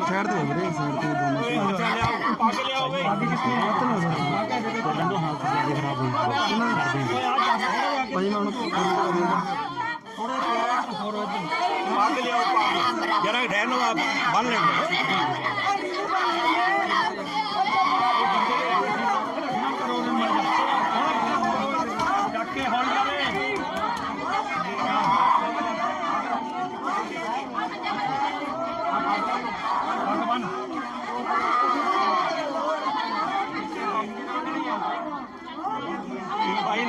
Side ਤੇ ਹੋ ਵੀਰੇ ਸਾਈਡ ਤੇ ਦੋਨੋਂ ਪੱਗ ਲਿਆਓ ਵੇ। ਭਾਈ ਮੈਂ ਹੁਣ ਪੱਗ ਲਿਆਓ ਪੱਗ ਜਰਾ ਠਹਿਰ ਨੂੰ ਆਪ ਬੰਨ ਲੈਂਦੇ ਡੱਕੇ ਹੌਲ ਜਾਵੇ ਪੱਗ ਬੰਨ ਭਾਈ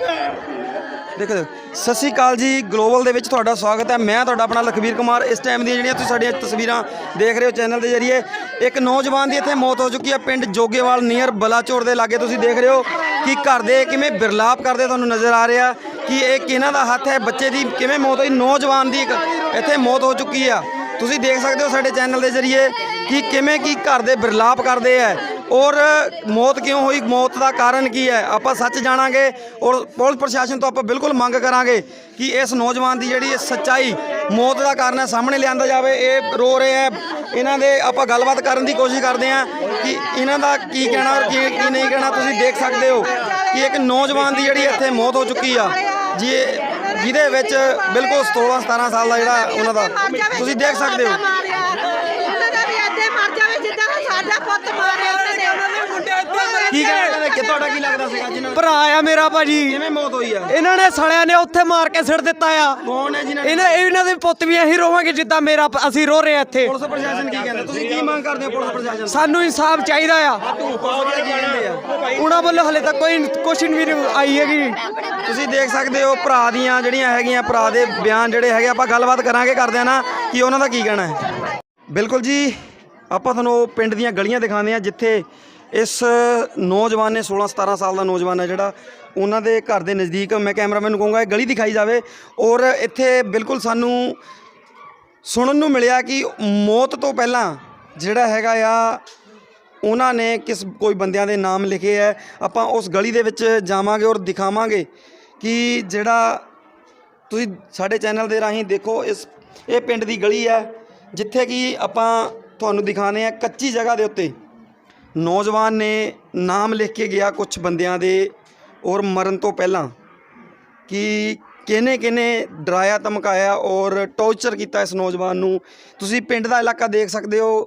ਦੇਖੋ ਸਤਿ ਸ਼੍ਰੀ ਅਕਾਲ ਜੀ ਗਲੋਬਲ ਦੇ ਵਿੱਚ ਤੁਹਾਡਾ ਸਵਾਗਤ ਹੈ। ਮੈਂ ਤੁਹਾਡਾ ਆਪਣਾ ਲਖਵੀਰ ਕੁਮਾਰ। ਇਸ ਟਾਈਮ ਦੀਆਂ ਜਿਹੜੀਆਂ ਤੁਸੀਂ ਸਾਡੀਆਂ ਤਸਵੀਰਾਂ ਦੇਖ ਰਹੇ ਹੋ ਚੈਨਲ ਦੇ ਜ਼ਰੀਏ, ਇੱਕ ਨੌਜਵਾਨ ਦੀ ਇੱਥੇ ਮੌਤ ਹੋ ਚੁੱਕੀ ਹੈ ਪਿੰਡ ਜੋਗੇਵਾਲ ਨੀਅਰ ਬਲਾਚੌਰ ਦੇ ਲਾਗੇ। ਤੁਸੀਂ ਦੇਖ ਰਹੇ ਹੋ ਕਿ ਘਰ ਦੇ ਕਿਵੇਂ ਬਿਰਲਾਪ ਕਰਦੇ ਤੁਹਾਨੂੰ ਨਜ਼ਰ ਆ ਰਿਹਾ। ਕਿ ਇਹ ਕਿਹਨਾਂ ਦਾ ਹੱਥ ਹੈ? ਬੱਚੇ ਦੀ ਕਿਵੇਂ ਮੌਤ ਹੋਈ? ਨੌਜਵਾਨ ਦੀ ਇੱਕ ਇੱਥੇ ਮੌਤ ਹੋ ਚੁੱਕੀ ਆ। ਤੁਸੀਂ ਦੇਖ ਸਕਦੇ ਹੋ ਸਾਡੇ ਚੈਨਲ ਦੇ ਜ਼ਰੀਏ ਕਿ ਕਿਵੇਂ ਕੀ ਘਰ ਦੇ ਬਿਰਲਾਪ ਕਰਦੇ ਆ। ਔਰ ਮੌਤ ਕਿਉਂ ਹੋਈ? ਮੌਤ ਦਾ ਕਾਰਨ ਕੀ ਹੈ? ਆਪਾਂ ਸੱਚ ਜਾਣਾਂਗੇ ਔਰ ਪੁਲਿਸ ਪ੍ਰਸ਼ਾਸਨ ਤੋਂ ਆਪਾਂ ਬਿਲਕੁਲ ਮੰਗ ਕਰਾਂਗੇ ਕਿ ਇਸ ਨੌਜਵਾਨ ਦੀ ਜਿਹੜੀ ਸੱਚਾਈ ਮੌਤ ਦਾ ਕਾਰਨ ਹੈ, ਸਾਹਮਣੇ ਲਿਆਂਦਾ ਜਾਵੇ। ਇਹ ਰੋ ਰਹੇ ਹੈ। ਇਹਨਾਂ ਦੇ ਆਪਾਂ ਗੱਲਬਾਤ ਕਰਨ ਦੀ ਕੋਸ਼ਿਸ਼ ਕਰਦੇ ਹਾਂ ਕਿ ਇਹਨਾਂ ਦਾ ਕੀ ਕਹਿਣਾ ਔਰ ਕੀ ਕੀ ਨਹੀਂ ਕਹਿਣਾ ਤੁਸੀਂ ਦੇਖ ਸਕਦੇ ਹੋ ਕਿ ਇੱਕ ਨੌਜਵਾਨ ਦੀ ਜਿਹੜੀ ਇੱਥੇ ਮੌਤ ਹੋ ਚੁੱਕੀ ਆ, ਜੀ, ਜਿਹਦੇ ਵਿੱਚ ਬਿਲਕੁਲ 16 17 ਸਾਲ ਦਾ ਜਿਹੜਾ ਉਹਨਾਂ ਦਾ, ਤੁਸੀਂ ਦੇਖ ਸਕਦੇ ਹੋ। ਉਹਨਾਂ ਦਾ ਵੀ ਇੱਥੇ ਮਰ ਜਾਵੇ, ਜਿੱਦਾਂ ਸਾਡਾ ਪੁੱਤ ਮਾਰਿਆ ਉਹਨਾਂ ਨੇ ਉਹਨਾਂ ਦੇ ਮੁੰਡੇ ਇੱਥੇ ਕੀ ਕਹਿਣਾ ਕਿ ਤੁਹਾਡਾ ਕੀ ਲੱਗਦਾ ਸੀਗਾ ਜਿਹਨਾਂ ਭਰਾ ਆ ਮੇਰਾ ਭਾਜੀ। ਕਿਵੇਂ ਮੌਤ ਹੋਈ ਆ? ਇਹਨਾਂ ਨੇ ਸੜਿਆਂ ਨੇ ਉੱਥੇ ਮਾਰ ਕੇ ਸਿੱਟ ਦਿੱਤਾ ਆ। ਕੌਣ ਹੈ ਜਿਨ੍ਹਾਂ ਨੇ ਇਹਨਾਂ ਇਹਨਾਂ ਦੇ ਪੁੱਤ ਵੀ ਅਸੀਂ ਰੋਵਾਂਗੇ ਜਿੱਦਾਂ ਮੇਰਾ ਪ- ਅਸੀਂ ਰੋ ਰਹੇ ਆ ਇੱਥੇ। ਪੁਲਿਸ ਪ੍ਰਸ਼ਾਸਨ ਕੀ ਕਹਿੰਦਾ? ਤੁਸੀਂ ਕੀ ਮੰਗ ਕਰਦੇ ਹੋ ਪੁਲਿਸ ਪ੍ਰਸ਼ਾਸਨ ਸਾਨੂੰ ਇਨਸਾਫ ਚਾਹੀਦਾ ਆ। ਕੀ ਕਹਿੰਦੇ ਆ ਉਹਨਾਂ ਵੱਲੋਂ ਹਲੇ ਤੱਕ ਕੋਈ ਕੁਐਸਚਨ ਵੀ ਨਹੀਂ ਆਈ ਹੈਗੀ ਤੁਸੀਂ ਦੇਖ ਸਕਦੇ ਹੋ ਭਰਾ ਦੀਆਂ ਜਿਹੜੀਆਂ ਹੈਗੀਆਂ ਭਰਾ ਦੇ ਬਿਆਨ ਜਿਹੜੇ ਹੈਗੇ ਆਪਾਂ ਗੱਲਬਾਤ ਕਰਾਂਗੇ ਕਰਦੇ ਆ ਨਾ ਕਿ ਉਹਨਾਂ ਦਾ ਕੀ ਕਹਿਣਾ ਹੈ? ਬਿਲਕੁਲ ਜੀ ਆਪਾਂ ਤੁਹਾਨੂੰ ਉਹ ਪਿੰਡ ਦੀਆਂ ਗਲੀਆਂ ਦਿਖਾਉਂਦੇ ਆ ਜਿੱਥੇ ਇਸ ਨੌਜਵਾਨ ਨੇ 16 17 ਸਾਲ ਦਾ ਨੌਜਵਾਨ ਹੈ ਜਿਹੜਾ ਉਹਨਾਂ ਦੇ ਘਰ ਦੇ ਨਜ਼ਦੀਕ ਮੈਂ ਕੈਮਰਾਮੈਨ ਨੂੰ ਕਹੂੰਗਾ ਇਹ ਗਲੀ ਦਿਖਾਈ ਜਾਵੇ ਔਰ ਇੱਥੇ ਬਿਲਕੁਲ ਸਾਨੂੰ ਸੁਣਨ ਨੂੰ ਮਿਲਿਆ ਕਿ ਮੌਤ ਤੋਂ ਪਹਿਲਾਂ ਜਿਹੜਾ ਹੈਗਾ ਆ, ਉਹਨਾਂ ਨੇ ਕਿਸ ਕੋਈ ਬੰਦਿਆਂ ਦੇ ਨਾਮ ਲਿਖੇ ਹੈ, ਆਪਾਂ ਉਸ ਗਲੀ ਦੇ ਵਿੱਚ ਜਾਵਾਂਗੇ ਔਰ ਦਿਖਾਵਾਂਗੇ ਕਿ ਜਿਹੜਾ ਤੁਸੀਂ ਸਾਡੇ ਚੈਨਲ ਦੇ ਰਾਹੀਂ ਦੇਖੋ ਇਸ, ਇਹ ਪਿੰਡ ਦੀ ਗਲੀ ਹੈ, ਜਿੱਥੇ ਕਿ ਆਪਾਂ ਤੁਹਾਨੂੰ ਦਿਖਾਣੇ ਆ ਕੱਚੀ ਜਗ੍ਹਾ ਦੇ ਉੱਤੇ। ਨੌਜਵਾਨ ਨੇ ਨਾਮ ਲਿਖ ਕੇ ਗਿਆ ਕੁਝ ਬੰਦਿਆਂ ਦੇ ਔਰ ਮਰਨ ਤੋਂ ਪਹਿਲਾਂ ਕਿ ਕਿਹਨੇ ਕਿਹਨੇ ਡਰਾਇਆ, ਧਮਕਾਇਆ ਔਰ ਟੌਰਚਰ ਕੀਤਾ ਇਸ ਨੌਜਵਾਨ ਨੂੰ। ਤੁਸੀਂ ਪਿੰਡ ਦਾ ਇਲਾਕਾ ਦੇਖ ਸਕਦੇ ਹੋ,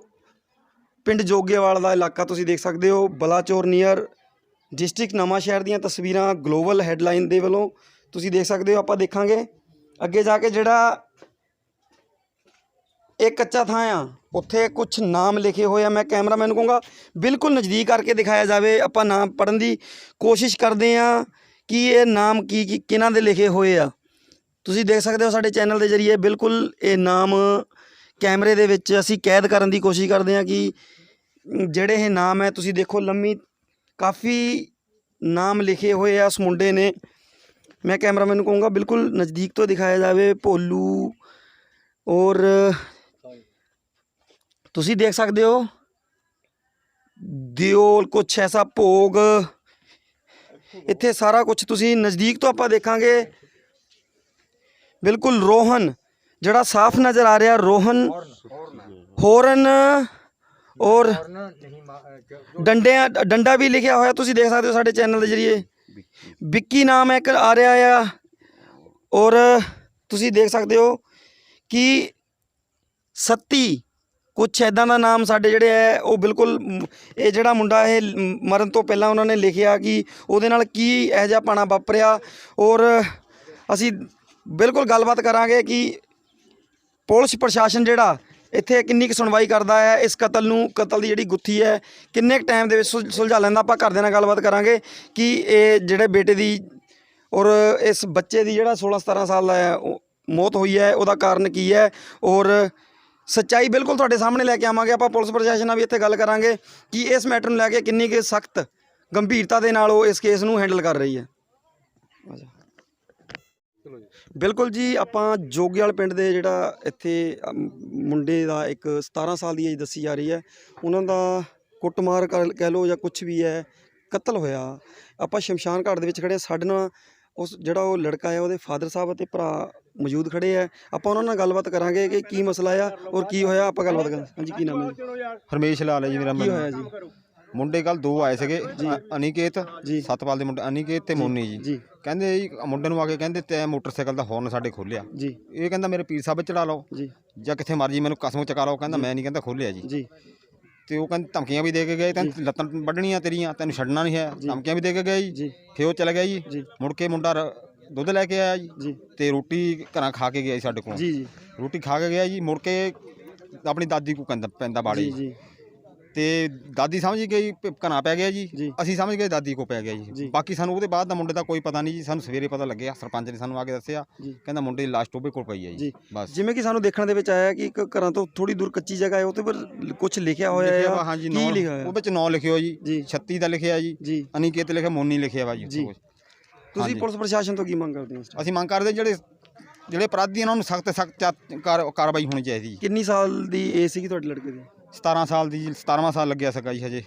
ਪਿੰਡ ਜੋਗੇਵਾਲ ਦਾ ਇਲਾਕਾ ਤੁਸੀਂ ਦੇਖ ਸਕਦੇ ਹੋ, ਬਲਾਚੌਰ ਨੀਅਰ ਡਿਸਟ੍ਰਿਕਟ ਨਵਾਂ ਸ਼ਹਿਰ ਦੀਆਂ ਤਸਵੀਰਾਂ ਗਲੋਬਲ ਹੈਡਲਾਈਨ ਦੇ ਵੱਲੋਂ ਤੁਸੀਂ ਦੇਖ ਸਕਦੇ ਹੋ, ਆਪਾਂ ਦੇਖਾਂਗੇ। ਅੱਗੇ ਜਾ ਕੇ ਜਿਹੜਾ ਇਹ ਕੱਚਾ ਥਾਂ ਆ ਉੱਥੇ ਕੁਝ ਨਾਮ ਲਿਖੇ ਹੋਏ ਆ, ਮੈਂ ਕੈਮਰਾਮੈਨ ਨੂੰ ਕਹੂੰਗਾ, ਬਿਲਕੁਲ ਨਜ਼ਦੀਕ ਕਰਕੇ ਦਿਖਾਇਆ ਜਾਵੇ, ਆਪਾਂ ਨਾਮ ਪੜਨ ਦੀ ਕੋਸ਼ਿਸ਼ ਕਰਦੇ ਆ ਕਿ ਇਹ ਨਾਮ ਕੀ ਕੀ, ਕਿਹਨਾਂ ਦੇ ਲਿਖੇ ਹੋਏ ਆ। ਤੁਸੀਂ ਦੇਖ ਸਕਦੇ ਹੋ ਸਾਡੇ ਚੈਨਲ ਦੇ ਜ਼ਰੀਏ ਬਿਲਕੁਲ ਇਹ ਨਾਮ ਕੈਮਰੇ ਦੇ ਵਿੱਚ ਅਸੀਂ ਕੈਦ ਕਰਨ ਦੀ ਕੋਸ਼ਿਸ਼ ਕਰਦੇ ਹਾਂ ਕਿ ਜਿਹੜੇ ਇਹ ਨਾਮ ਹੈ, ਤੁਸੀਂ ਦੇਖੋ ਲੰਮੀ ਕਾਫੀ ਨਾਮ ਲਿਖੇ ਹੋਏ ਆ, ਉਸ ਮੁੰਡੇ ਨੇ। ਮੈਂ ਕੈਮਰਾਮੈਨ ਨੂੰ ਕਹੂੰਗਾ, ਬਿਲਕੁਲ ਨਜ਼ਦੀਕ ਤੋਂ ਦਿਖਾਇਆ ਜਾਵੇ, ਭੋਲੂ ਔਰ ਤੁਸੀਂ ਦੇਖ ਸਕਦੇ ਹੋ। ਦਿਓਲ ਕੁਛ ਐਸਾ ਭੋਗ। ਇੱਥੇ ਸਾਰਾ ਕੁਝ ਤੁਸੀਂ ਨਜ਼ਦੀਕ ਤੋਂ ਆਪਾਂ ਦੇਖਾਂਗੇ। ਬਿਲਕੁਲ ਰੋਹਨ, ਜਿਹੜਾ ਸਾਫ਼ ਨਜ਼ਰ ਆ ਰਿਹਾ, ਰੋਹਨ, ਹੋਰਨ ਔਰ ਡੰਡਿਆਂ, ਡੰਡਾ ਵੀ ਲਿਖਿਆ ਹੋਇਆ, ਤੁਸੀਂ ਦੇਖ ਸਕਦੇ ਹੋ ਸਾਡੇ ਚੈਨਲ ਦੇ ਜਰੀਏ। ਵਿੱਕੀ ਨਾਮ ਇੱਕ ਆ ਰਿਹਾ ਆ ਔਰ ਤੁਸੀਂ ਦੇਖ ਸਕਦੇ ਹੋ ਕਿ ਸੱਤੀ ਕੁਛ ਐਦਾਂ ਦਾ ਨਾਮ ਸਾਡੇ ਜਿਹੜੇ ਹੈ, ਉਹ ਬਿਲਕੁਲ ਇਹ ਜਿਹੜਾ ਮੁੰਡਾ ਇਹ ਮਰਨ ਤੋਂ ਪਹਿਲਾਂ ਉਹਨਾਂ ਨੇ ਲਿਖਿਆ ਕਿ ਉਹਦੇ ਨਾਲ ਕੀ ਇਹੋ ਜਿਹਾ ਪਾਣਾ ਵਾਪਰਿਆ ਔਰ ਅਸੀਂ ਬਿਲਕੁਲ ਗੱਲਬਾਤ ਕਰਾਂਗੇ ਕਿ ਪੁਲਿਸ ਪ੍ਰਸ਼ਾਸਨ ਜਿਹੜਾ ਇੱਥੇ ਕਿੰਨੀ ਕੁ ਸੁਣਵਾਈ ਕਰਦਾ ਹੈ, ਇਸ ਕਤਲ ਨੂੰ, ਕਤਲ ਦੀ ਜਿਹੜੀ ਗੁੱਥੀ ਹੈ, ਕਿੰਨੇ ਕੁ ਟਾਈਮ ਦੇ ਵਿੱਚ ਸੁਲ- ਸੁਲਝਾ ਲੈਂਦਾ, ਆਪਾਂ ਘਰਦਿਆਂ ਨਾਲ ਗੱਲਬਾਤ ਕਰਾਂਗੇ ਕਿ ਇਹ ਜਿਹੜੇ ਬੇਟੇ ਦੀ ਔਰ ਇਸ ਬੱਚੇ ਦੀ ਜਿਹੜਾ 16 17 ਸਾਲ ਦਾ ਹੈ ਮੌਤ ਹੋਈ ਹੈ, ਉਹਦਾ ਕਾਰਨ ਕੀ ਹੈ ਔਰ ਸੱਚਾਈ ਬਿਲਕੁਲ ਤੁਹਾਡੇ ਸਾਹਮਣੇ ਲੈ ਕੇ ਆਵਾਂਗੇ, ਆਪਾਂ ਪੁਲਿਸ ਪ੍ਰਸ਼ਾਸਨ ਨਾਲ ਵੀ ਇੱਥੇ ਗੱਲ ਕਰਾਂਗੇ ਕਿ ਇਸ ਮੈਟਰ ਨੂੰ ਲੈ ਕੇ ਕਿੰਨੀ ਕੁ ਸਖਤ ਗੰਭੀਰਤਾ ਦੇ ਨਾਲ ਉਹ ਇਸ ਕੇਸ ਨੂੰ ਹੈਂਡਲ ਕਰ ਰਹੀ ਹੈ। ਬਿਲਕੁਲ ਜੀ, ਆਪਾਂ ਜੋਗਿਆਲ ਪਿੰਡ ਦੇ ਜਿਹੜਾ ਇੱਥੇ ਮੁੰਡੇ ਦਾ ਇੱਕ 17 ਸਾਲ ਦੀ ਏਜ ਦੱਸੀ ਜਾ ਰਹੀ ਹੈ। ਉਹਨਾਂ ਦਾ ਕੁੱਟਮਾਰ ਕਰ- ਕਹਿ ਲਓ ਜਾਂ ਕੁਝ ਵੀ ਹੈ, ਕਤਲ ਹੋਇਆ। ਆਪਾਂ ਸ਼ਮਸ਼ਾਨ ਘਾਟ ਦੇ ਵਿੱਚ ਖੜੇ ਸਾਡੇ ਨਾਲ ਉਸ ਜਿਹੜਾ ਉਹ ਲੜਕਾ ਹੈ ਉਹਦੇ ਫਾਦਰ ਸਾਹਿਬ ਅਤੇ ਭਰਾ ਮੌਜੂਦ ਖੜੇ ਆ ਆਪਾਂ ਉਹਨਾਂ ਨਾਲ ਗੱਲਬਾਤ ਕਰਾਂਗੇ ਕਿ ਕੀ ਮਸਲਾ ਆ ਔਰ ਕੀ ਹੋਇਆ ਆਪਾਂ ਗੱਲਬਾਤ ਕਰਾਂਗੇ। ਹਾਂਜੀ ਕੀ ਨਾਮ ਹੈ ਜੀ? ਹਰਮੇਸ਼ ਲਾਲ ਹੈ ਜੀ ਮੇਰਾ ਕੀ ਹੋਇਆ ਜੀ? ਮੁੰਡੇ ਕੱਲ ਦੋ ਆਏ ਸੀਗੇ ਅ- ਅਨਿਕੇਤ ਜੀ। ਸਤਪਾਲ ਦੇ ਮੁੰਡੇ ਅਨਿਕੇਤ ਤੇ ਮੋਨੀ ਜੀ। ਜੀ। ਕਹਿੰਦੇ ਜੀ ਮੁੰਡੇ ਨੂੰ ਆ ਕੇ ਕਹਿੰਦੇ ਤੈ ਮੋਟਰਸਾਈਕਲ ਦਾ ਹੌਰਨ ਸਾਡੇ ਖੋਲਿਆ ਜੀ। ਇਹ ਕਹਿੰਦਾ ਮੇਰੇ ਪੀਰ ਸਾਹਿਬ ਚੜਾ ਲਓ। ਜੀ। ਜਾਂ ਕਿੱਥੇ ਮਰਜ਼ੀ ਮੈਨੂੰ ਕਸਮ ਚਕਾ ਲਓ ਕਹਿੰਦਾ ਮੈਂ ਨਹੀਂ ਕਹਿੰਦਾ ਖੋਲਿਆ ਜੀ। ਜੀ। ਤੇ ਉਹ ਕਹਿੰਦੇ ਧਮਕੀਆਂ ਵੀ ਦੇ ਕੇ ਗਏ ਤੈਨੂੰ ਲੱਤਾਂ ਵੱਢਣੀਆਂ ਤੇਰੀਆਂ ਤੈਨੂੰ ਛੱਡਣਾ ਨਹੀਂ ਹੈ। ਧਮਕੀਆਂ ਵੀ ਦੇ ਕੇ ਗਏ ਜੀ। ਫਿਰ ਉਹ ਚਲਾ ਗਿਆ ਜੀ। ਮੁੜ ਕੇ ਮੁੰਡਾ ਦੁੱਧ ਲੈ ਕੇ ਆਇਆ ਜੀ। ਤੇ ਰੋਟੀ ਘਰਾਂ ਖਾ ਕੇ ਗਿਆ ਜੀ ਸਾਡੇ ਕੋਲ। ਜੀ ਜੀ। ਰੋਟੀ ਖਾ ਕੇ ਗਿਆ ਜੀ। ਮੁੜ ਕੇ ਆਪਣੀ ਦਾਦੀ ਕੋ ਕਹਿੰਦਾ ਪੈਂਦਾ ਬਾੜੀ। ਜੀ ਜੀ। ਤੇ ਦਾਦੀ ਸਮਝ ਗਈ ਪ- ਘਣਾ ਪੈ ਗਿਆ ਜੀ ਜੀ। ਅਸੀਂ ਸਮਝ ਗਏ ਦਾਦੀ ਕੋ ਪੈ ਗਿਆ ਜੀ। ਜੀ ਬਾਕੀ ਸਾਨੂੰ ਉਹਦੇ ਬਾਅਦ ਦਾ ਮੁੰਡੇ ਦਾ ਕੋਈ ਪਤਾ ਨਹੀਂ ਜੀ ਸਾਨੂੰ ਸਵੇਰੇ ਪਤਾ ਲੱਗਿਆ ਸਰਪੰਚ ਨੇ ਸਾਨੂੰ ਆ ਕੇ ਦੱਸਿਆ ਜੀ। ਕਹਿੰਦਾ ਮੁੰਡੇ ਦੀ ਲਾਸ਼ ਟੋਬੇ ਕੋਲ ਪਈ ਹੈ ਜੀ। ਜੀ ਬਸ ਜਿਵੇਂ ਕਿ ਸਾਨੂੰ ਦੇਖਣ ਦੇ ਵਿੱਚ ਆਇਆ ਕਿ ਇੱਕ ਘਰਾਂ ਤੋਂ ਥੋੜੀ ਦੂਰ ਕੱਚੀ ਜਗ੍ਹਾ ਹੈ ਉਹਦੇ ਪਰ ਕੁਝ ਲਿਖਿਆ ਹੋਇਆ ਲਿਖਿਆ ਹੈ ਵਾ, ਹਾਂਜੀ ਕੀ ਨਾਂ ਲਿਖਿਆ ਹੋਇਆ ਉਹ ਵਿੱਚ ਨਾਂ ਲਿਖਿਓ ਜੀ ਜੀ 36 ਦਾ ਲਿਖਿਆ ਜੀ ਜੀ ਅਨਿਕੇਤ ਲਿਖਿਆ ਮੋਨੀ ਲਿਖਿਆ ਵਾ ਜੀ ਉੱਥੇ ਜੀ। ਕੁਛ। ਤੁਸੀਂ ਹਾਂਜੀ। ਪੁਲਿਸ ਪ੍ਰਸ਼ਾਸਨ ਤੋਂ ਕੀ ਮੰਗ ਕਰਦੇ ਹੋ ਇਸ time? ਅਸੀਂ ਮੰਗ ਕਰਦੇ ਜਿਹੜੇ ਜਿਹੜੇ ਅਪਰਾਧੀ ਇਹਨਾਂ ਨੂੰ ਸਖਤ ਸਖਤ ਕਾਰਵਾਈ ਹੋਣੀ ਚਾਹੀਦੀ ਜੀ ਕਿੰਨੀ ਸਾਲ ਦੀ ਏਜ ਸੀਗੀ ਤੁਹਾਡੇ ਲੜਕੇ ਦੀ 17 ਸਾਲ ਦੀ ਜੀ 17ਵਾਂ ਸਾਲ ਲੱਗਿਆ ਸਕਾ ਜੀ ਹਜੇ।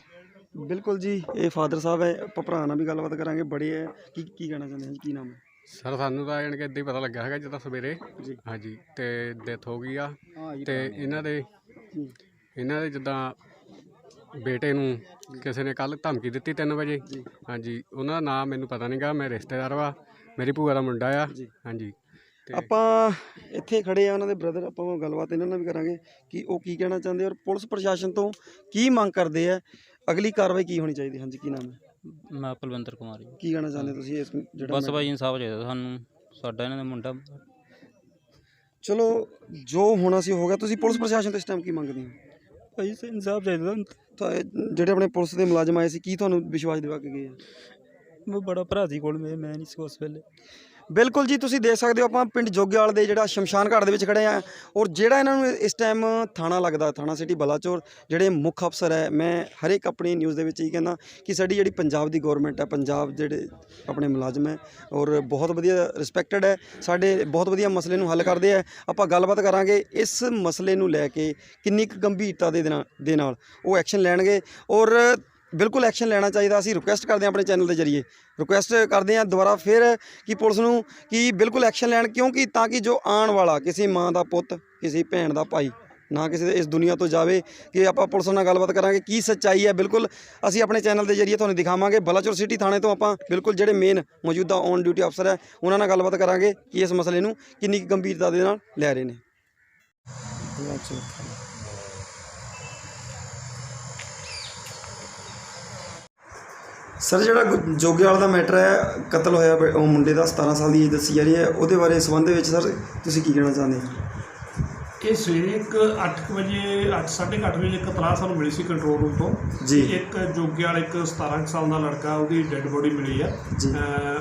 ਬਿਲਕੁਲ ਜੀ ਇਹ ਫਾਦਰ ਸਾਹਿਬ ਹੈ ਆਪਾਂ ਭਰਾ ਨਾਲ ਵੀ ਗੱਲਬਾਤ ਕਰਾਂਗੇ ਬੜੇ ਹੈ। ਕੀ ਕੀ ਕਹਿਣਾ ਚਾਹੁੰਦੇ ਹਨ ਕੀ ਨਾਮ ਹੈ? ਸਰ ਸਾਨੂੰ ਤਾਂ ਜਾਣੀ ਕਿ ਇੱਦਾਂ ਹੀ ਪਤਾ ਲੱਗਿਆ ਹੈਗਾ ਜਦੋਂ ਸਵੇਰੇ। ਜੀ। ਹਾਂਜੀ ਤੇ ਡੈਥ ਹੋ ਗਈ ਆ। ਤੇ ਇਹਨਾਂ ਦੇ ਜੀ। ਇਹਨਾਂ ਦੇ ਜਿੱਦਾਂ ਬੇਟੇ ਨੂੰ ਕਿਸੇ ਨੇ ਕੱਲ ਧਮਕੀ ਦਿੱਤੀ 3 ਵਜੇ। ਹਾਂਜੀ ਉਹਨਾਂ ਦਾ ਨਾਮ ਮੈਨੂੰ ਪਤਾ ਨਹੀਂਗਾ ਮੈਂ ਰਿਸ਼ਤੇਦਾਰ ਵਾ ਮੇਰੀ ਭੂਆ ਦਾ ਮੁੰਡਾ ਆ। ਜੀ। ਹਾਂਜੀ। ਆਪਾਂ ਇੱਥੇ ਖੜੇ ਆ ਉਹਨਾਂ ਦੇ ਬ੍ਰਦਰ ਆਪਾਂ ਉਹ ਗੱਲਬਾਤ ਇਹਨਾਂ ਨਾਲ ਵੀ ਕਰਾਂਗੇ ਕਿ ਉਹ ਕੀ ਕਹਿਣਾ ਚਾਹੁੰਦੇ ਔਰ ਪੁਲਿਸ ਪ੍ਰਸ਼ਾਸਨ ਤੋਂ ਕੀ ਮੰਗ ਕਰਦੇ ਆ ਅਗਲੀ ਕਾਰਵਾਈ ਕੀ ਹੋਣੀ ਚਾਹੀਦੀ? ਹਾਂਜੀ ਕੀ ਨਾਮ ਹੈ? ਮੈਂ ਪਲਵੰਦਰ ਕੁਮਾਰ ਜੀ। ਕੀ ਕਹਿਣਾ ਚਾਹੁੰਦੇ ਤੁਸੀਂ ਇਸ ਜਿਹੜਾ ਬਸ ਭਾਈ ਇਨਸਾਫ ਚਾਹੀਦਾ ਸਾਨੂੰ ਸਾਡਾ ਇਹਨਾਂ ਦਾ ਮੁੰਡਾ। ਚਲੋ ਜੋ ਹੋਣਾ ਸੀ ਹੋ ਗਿਆ। ਤੁਸੀਂ ਪੁਲਿਸ ਪ੍ਰਸ਼ਾਸਨ ਤੋਂ ਇਸ ਟਾਈਮ ਕੀ ਮੰਗਦੇ ਹੋ? ਭਾਈ ਇਨਸਾਫ ਚਾਹੀਦਾ। ਤਾਂ ਜਿਹੜੇ ਆਪਣੇ ਪੁਲਿਸ ਦੇ ਮੁਲਾਜ਼ਮ ਆਏ ਸੀ ਕੀ ਤੁਹਾਨੂੰ ਵਿਸ਼ਵਾਸ ਦਿਵਾ ਕੇ ਗਏ ਆ? ਮੈਂ ਬੜਾ ਭਰਾ ਸੀ ਕੋਲ ਮੈਂ ਮੈਂ ਨਹੀਂ ਸੀ ਉਸ ਵੇਲੇ। ਬਿਲਕੁਲ ਜੀ, ਤੁਸੀਂ ਦੇਖ ਸਕਦੇ ਹੋ ਆਪਾਂ ਪਿੰਡ ਜੋਗੇਵਾਲ ਦੇ ਜਿਹੜਾ ਸ਼ਮਸ਼ਾਨ ਘਾਟ ਦੇ ਵਿੱਚ ਖੜੇ ਆ ਔਰ ਜਿਹੜਾ ਇਹਨਾਂ ਨੂੰ ਇਸ ਟਾਈਮ ਥਾਣਾ ਲੱਗਦਾ, ਥਾਣਾ ਸਿਟੀ ਬਲਾਚੌਰ, ਜਿਹੜੇ ਮੁੱਖ ਅਫਸਰ ਹੈ, ਮੈਂ ਹਰ ਇੱਕ ਆਪਣੀ ਨਿਊਜ਼ ਦੇ ਵਿੱਚ ਹੀ ਕਹਿੰਦਾ ਕਿ ਸਾਡੀ ਜਿਹੜੀ ਪੰਜਾਬ ਦੀ ਗਵਰਨਮੈਂਟ ਹੈ, ਪੰਜਾਬ ਜਿਹੜੇ ਆਪਣੇ ਮੁਲਾਜ਼ਮ ਹੈ ਔਰ ਬਹੁਤ ਵਧੀਆ ਰਿਸਪੈਕਟਡ ਹੈ, ਸਾਡੇ ਬਹੁਤ ਵਧੀਆ ਮਸਲੇ ਨੂੰ ਹੱਲ ਕਰਦੇ ਆ ਆਪਾਂ ਗੱਲਬਾਤ ਕਰਾਂਗੇ ਇਸ ਮਸਲੇ ਨੂੰ ਲੈ ਕੇ ਕਿੰਨੀ ਕੁ ਗੰਭੀਰਤਾ ਦੇ ਨਾਲ ਦੇ ਨਾਲ ਉਹ ਐਕਸ਼ਨ ਲੈਣਗੇ ਔਰ ਬਿਲਕੁਲ ਐਕਸ਼ਨ ਲੈਣਾ ਚਾਹੀਦਾ। ਅਸੀਂ ਰਿਕੁਐਸਟ ਕਰਦੇ ਹਾਂ ਆਪਣੇ ਚੈਨਲ ਦੇ ਜ਼ਰੀਏ। ਰਿਕੁਐਸਟ ਕਰਦੇ ਹਾਂ ਦੁਬਾਰਾ ਫਿਰ ਕਿ ਪੁਲਿਸ ਨੂੰ ਕਿ ਬਿਲਕੁਲ ਐਕਸ਼ਨ ਲੈਣ, ਕਿਉਂਕਿ ਤਾਂ ਕਿ ਜੋ ਆਉਣ ਵਾਲਾ ਕਿਸੇ ਮਾਂ ਦਾ ਪੁੱਤ, ਕਿਸੇ ਭੈਣ ਦਾ ਭਾਈ ਨਾ ਕਿਸੇ ਦੇ ਇਸ ਦੁਨੀਆ ਤੋਂ ਜਾਵੇ ਕਿ ਆਪਾਂ ਪੁਲਿਸ ਨਾਲ ਗੱਲਬਾਤ ਕਰਾਂਗੇ ਕੀ ਸੱਚਾਈ ਹੈ। ਬਿਲਕੁਲ ਅਸੀਂ ਆਪਣੇ ਚੈਨਲ ਦੇ ਜ਼ਰੀਏ ਤੁਹਾਨੂੰ ਦਿਖਾਵਾਂਗੇ। ਬਲਾਚੌਰ ਸਿਟੀ ਥਾਣੇ ਤੋਂ ਆਪਾਂ ਬਿਲਕੁਲ ਜਿਹੜੇ ਮੇਨ ਮੌਜੂਦਾ ਔਨ ਡਿਊਟੀ ਅਫਸਰ ਹੈ, ਉਹਨਾਂ ਨਾਲ ਗੱਲਬਾਤ ਕਰਾਂਗੇ ਕਿ ਇਸ ਮਸਲੇ ਨੂੰ ਕਿੰਨੀ ਕੁ ਗੰਭੀਰਤਾ ਦੇ ਨਾਲ ਲੈ ਰਹੇ ਨੇ। ਸਰ ਜਿਹੜਾ ਜੋਗੇਵਾਲ ਦਾ ਮੈਟਰ ਹੈ ਕਤਲ ਹੋਇਆ ਉਹ ਮੁੰਡੇ ਦਾ 17 ਸਾਲ ਦੀ ਏਜ ਦੱਸੀ ਜਾ ਰਹੀ ਹੈ ਉਹਦੇ ਬਾਰੇ ਸੰਬੰਧ ਵਿੱਚ ਸਰ ਤੁਸੀਂ ਕੀ ਕਹਿਣਾ ਚਾਹੁੰਦੇ ਹੋ? ਇਹ ਸਵੇਰੇ ਇੱਕ 8 ਵਜੇ 8:30 ਵਜੇ ਇੱਕ ਤਲਾਹ ਸਾਨੂੰ ਮਿਲੀ ਸੀ ਕੰਟਰੋਲ ਰੂਮ ਤੋਂ। ਜੀ। ਇੱਕ ਜੋਗੇ ਵਾਲਾ ਇੱਕ 17 ਕੁ ਸਾਲ ਦਾ ਲੜਕਾ ਉਹਦੀ ਡੈੱਡ ਬੋਡੀ ਮਿਲੀ ਆ।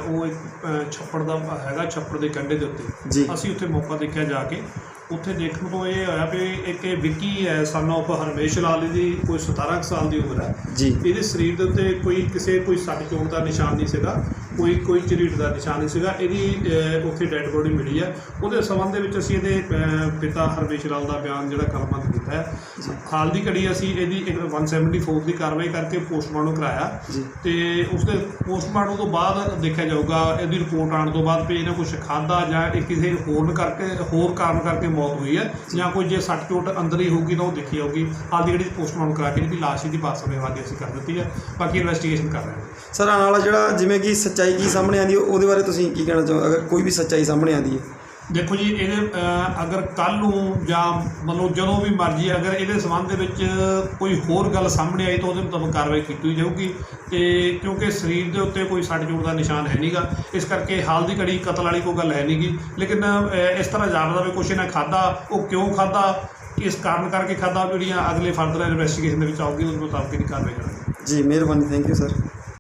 ਉਹ ਇੱਕ ਛੱਪੜ ਦਾ ਹੈਗਾ ਛੱਪੜ ਦੇ ਕੰਢੇ ਦੇ ਉੱਤੇ। ਅਸੀਂ ਉੱਥੇ ਮੌਕਾ ਦੇਖਿਆ ਜਾ ਕੇ। ਉੱਥੇ ਦੇਖਣ ਤੋਂ ਇਹ ਹੋਇਆ ਵੀ ਇੱਕ ਇਹ ਵਿੱਕੀ ਹੈ ਸਨ ਆਫ ਹਰਮੇਸ਼ ਲਾਲ ਦੀ ਕੋਈ 17 ਕੁ ਸਾਲ ਦੀ ਉਮਰ ਹੈ। ਜੀ। ਇਹਦੇ ਸਰੀਰ ਦੇ ਉੱਤੇ ਕੋਈ ਕਿਸੇ ਕੋਈ ਸੱਟ ਚੋਟ ਦਾ ਨਿਸ਼ਾਨ ਨਹੀਂ ਸੀਗਾ। ਕੋਈ ਕੋਈ ਝਰੀਟ ਦਾ ਨਿਸ਼ਾਨ ਨਹੀਂ ਸੀਗਾ। ਇਹਦੀ ਉੱਥੇ ਡੈੱਡ ਬੋਡੀ ਮਿਲੀ ਹੈ ਉਹਦੇ ਸੰਬੰਧ ਦੇ ਵਿੱਚ ਅਸੀਂ ਇਹਦੇ ਪਿਤਾ ਹਰਮੇਸ਼ ਲਾਲ ਦਾ ਬਿਆਨ ਜਿਹੜਾ ਕਲਮਬੰਦ ਕੀਤਾ ਹੈ। ਹਾਲ ਦੀ ਘੜੀ ਅਸੀਂ ਇਹਦੀ ਇੱਕ 174 ਦੀ ਕਾਰਵਾਈ ਕਰਕੇ ਪੋਸਟਮਾਰਟਮ ਕਰਾਇਆ। ਤੇ ਉਸਦੇ ਪੋਸਟਮਾਰਟਮ ਤੋਂ ਬਾਅਦ ਦੇਖਿਆ ਜਾਊਗਾ ਇਹਦੀ ਰਿਪੋਰਟ ਆਉਣ ਤੋਂ ਬਾਅਦ ਵੀ ਇਹਨੇ ਕੁਝ ਖਾਦਾ ਜਾਂ ਇਹ ਕਿਸੇ ਹੋਰ ਕਰਕੇ ਹੋਰ ਕਾਰਨ ਕਰਕੇ ਮੌਤ ਹੋਈ ਹੈ ਜਾਂ। ਕੋਈ ਜੇ ਸੱਟ ਚੋਟ ਅੰਦਰ ਹੀ ਹੋਊਗੀ ਤਾਂ ਉਹ ਦੇਖੀ ਜਾਊਗੀ। ਹਾਲ ਦੀ ਘੜੀ ਪੋਸਟਮਾਰਟਮ ਕਰਾ ਕੇ ਇਹਦੀ ਲਾਸ਼ ਦੀ ਬਾਤ ਸਮੇਂ ਵਾਦੀ ਅਸੀਂ ਕਰ ਦਿੱਤੀ ਹੈ। ਬਾਕੀ ਇਨਵੈਸਟੀਗੇਸ਼ਨ ਕਰ ਰਹੇ ਹਾਂ। ਸਰ ਆਉਣ ਵਾਲਾ ਜਿਹੜਾ ਜਿਵੇਂ ਕਿ ਸੱਚਾਈ ਕੀ ਸਾਹਮਣੇ ਆਂਦੀ ਉਹਦੇ ਬਾਰੇ ਤੁਸੀਂ ਕੀ ਕਹਿਣਾ ਚਾਹੋ ਅਗਰ ਕੋਈ ਵੀ ਸੱਚਾਈ ਸਾਹਮਣੇ ਆਂਦੀ ਹੈ। ਦੇਖੋ ਜੀ ਇਹਦੇ ਅਗਰ ਕੱਲ ਨੂੰ ਜਾਂ ਮਤਲਬ ਜਦੋਂ ਵੀ ਮਰਜ਼ੀ ਅਗਰ ਇਹਦੇ ਸੰਬੰਧ ਦੇ ਵਿੱਚ ਕੋਈ ਹੋਰ ਗੱਲ ਸਾਹਮਣੇ ਆਈ ਤਾਂ ਉਹਦੇ ਮੁਤਾਬਕ ਕਾਰਵਾਈ ਕੀਤੀ ਜਾਊਗੀ। ਤੇ ਕਿਉਂਕਿ ਸਰੀਰ ਦੇ ਉੱਤੇ ਕੋਈ ਸੱਟ ਚੋਟ ਦਾ ਨਿਸ਼ਾਨ ਹੈ ਨਹੀਂਗਾ। ਇਸ ਕਰਕੇ ਹਾਲ ਦੀ ਘੜੀ ਕਤਲ ਵਾਲੀ ਕੋਈ ਗੱਲ ਹੈ ਨਹੀਂਗੀ। ਲੇਕਿਨ ਇਸ ਤਰ੍ਹਾਂ ਜਾਣਦਾ ਵੀ ਕੁਛ ਇਹਨੇ ਖਾਦਾ ਉਹ ਕਿਉਂ ਖਾਦਾ ਇਸ ਕਾਰਨ ਕਰਕੇ ਖਾਦਾ ਜਿਹੜੀਆਂ ਅਗਲੇ ਫਰਦਰ ਇਨਵੈਸਟੀਗੇਸ਼ਨ ਦੇ ਵਿੱਚ ਆਊਗੀ ਉਸ ਮੁਤਾਬਕ ਇਹਦੀ ਕਾਰਵਾਈ ਕਰਾਂਗੇ। ਜੀ ਮਿਹਰਬਾਨੀ ਥੈਂਕ ਯੂ ਸਰ